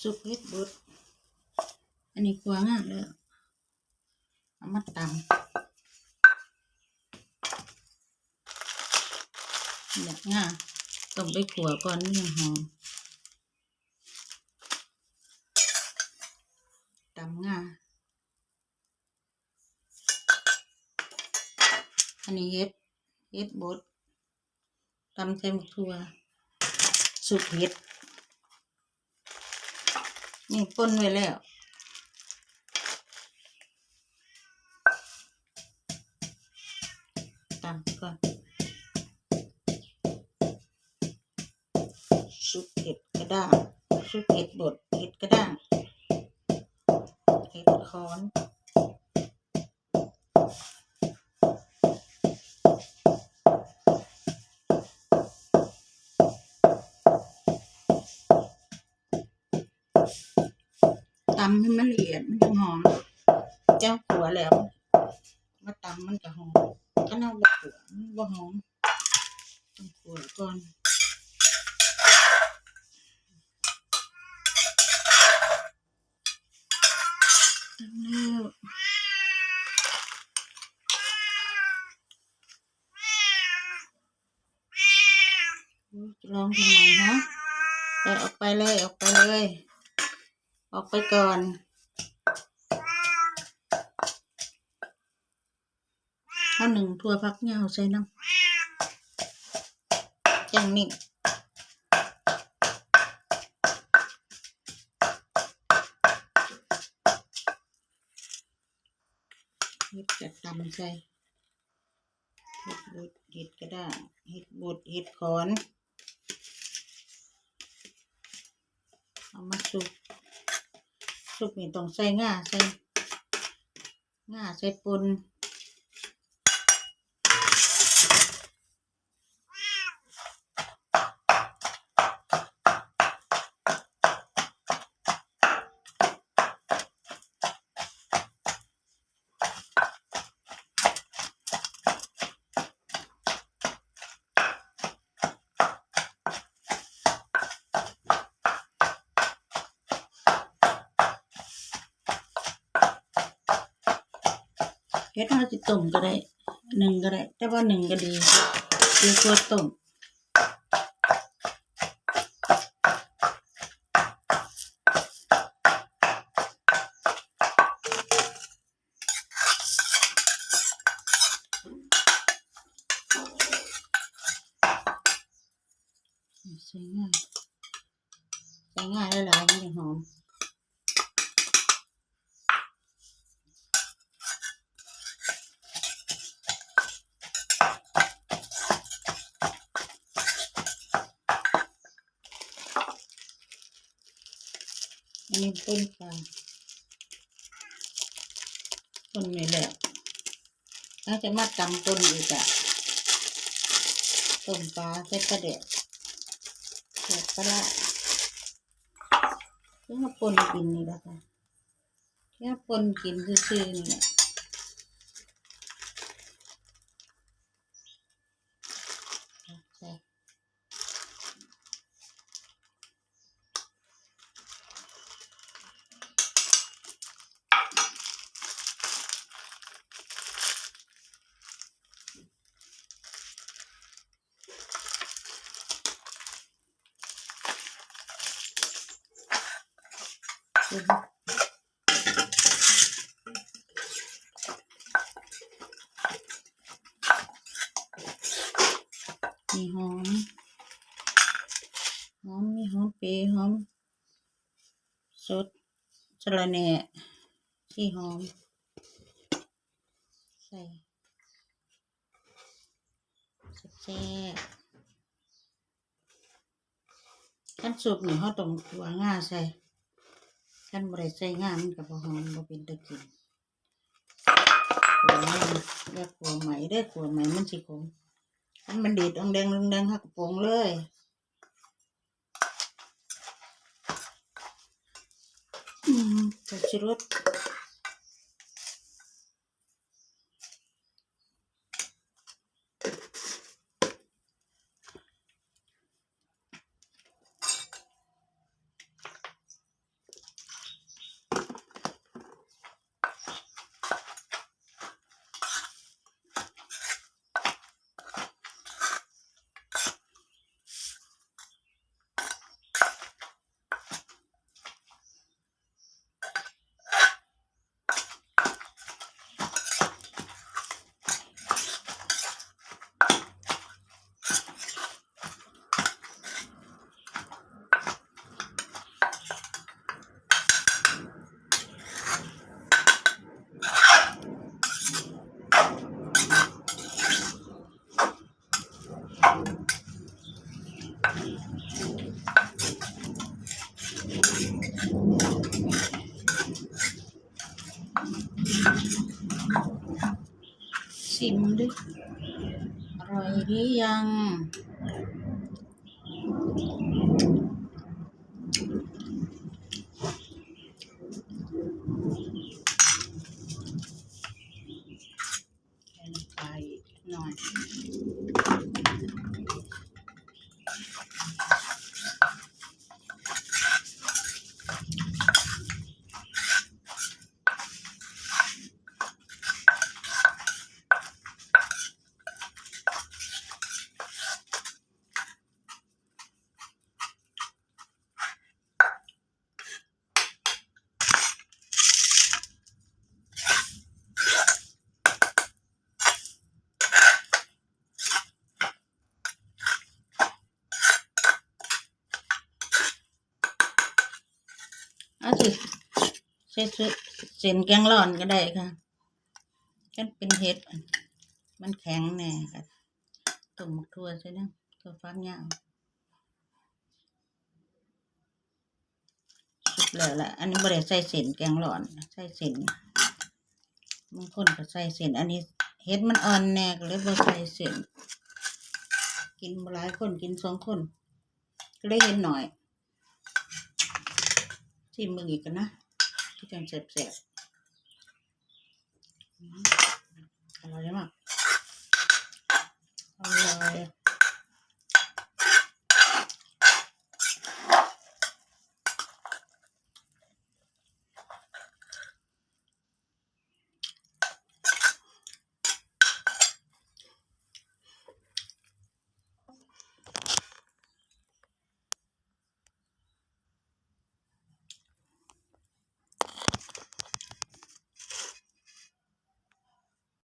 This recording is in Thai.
ซุปเห็ดบดอันนี้กลัวงากเลยเอามาตำอยากง่าต้องไปขัวก่อนนยังหอมตำง่าอันนี้เห็ดเห็ดบดตำเต็มทัวสุกเห็ด นี่ป่นไว้แล้วตามก่อนซุปเห็ดกระด้างซุปเห็ดบดเห็ดกระด้างเห็ดค้อน ตำให้มันละเอียดมันจะหอม เจ้าขัวแล้วมาตำมันก็หอมถ้าเอาบะขัวมันบ่หอมต้องขัวก่อนตำแล้วอุ๊ยจะร้องทำไมฮะไปออกไปเลยออกไปเลย ออกไปก่อนเอาหนึ่งถ้วพักเหงาใส่น้ำจังนี่เห็ดกระตำใส่เห็ดบดเห็ดกระด้างเห็ดบดเห็ดขอน เอามาสุก สุกนี่ต้องใส่ง่าใส่ง่าใส่ปน เฮ็ดเราจะต้มก็ได้หนึ่งก็ได้ แต่ว่าหนึ่งก็ดีดีกว่าต้มใส่ง่ายใส่ง่ายหลายๆมันจะหอม นี้ต้นปลาต้นไม่แล้วถ้าจะมาตำต้นอีกอะต้มปลาใส่กระเดะเด็ดปลาเพื่ปนกินนี่แหละค่ะแค่ปนกินซื่อๆนี่แหละ มีหอม หอม มีหอมเปรย์หอมสดสะระแหน่ที่หอม ใส่แซ่บขั้นสุกนี่เขาต้องขัวง่าใส่ ขั้นบริใส่ง่ามันกับหอมบ่เป็นตะกินหัวง่าอย่าขัวไหมได้อขัวไหมมันสิขมอันมันดีดองแดงองแดงหักกระโปรงเลยอืมใส่ชูรส ชิมดิอร่อยหรือยังใส่น้ำปลาอีกหน่อย อาสิใส่ซื้เส้นแกงร้อนก็ได้ค่ะกันเป็นเห็ด มันแข็งแน่ค่ะต้มหมกทั่วใช่ไหมถั่วฟักยาวสุกแล้วละอันนี้บ่ได้ใส่เส้นแกงร้อน ใส่เส้นบางคนก็ใส่เส้นอันนี้เห็ดมันอ่อนแน่ก็เลยบ่ใส่เส้นกินหลายคนกินสองคนก็เลยเห็นหน่อย ชิมมึงอีกกันนะที่จังแสบๆอืมอร่อยมาก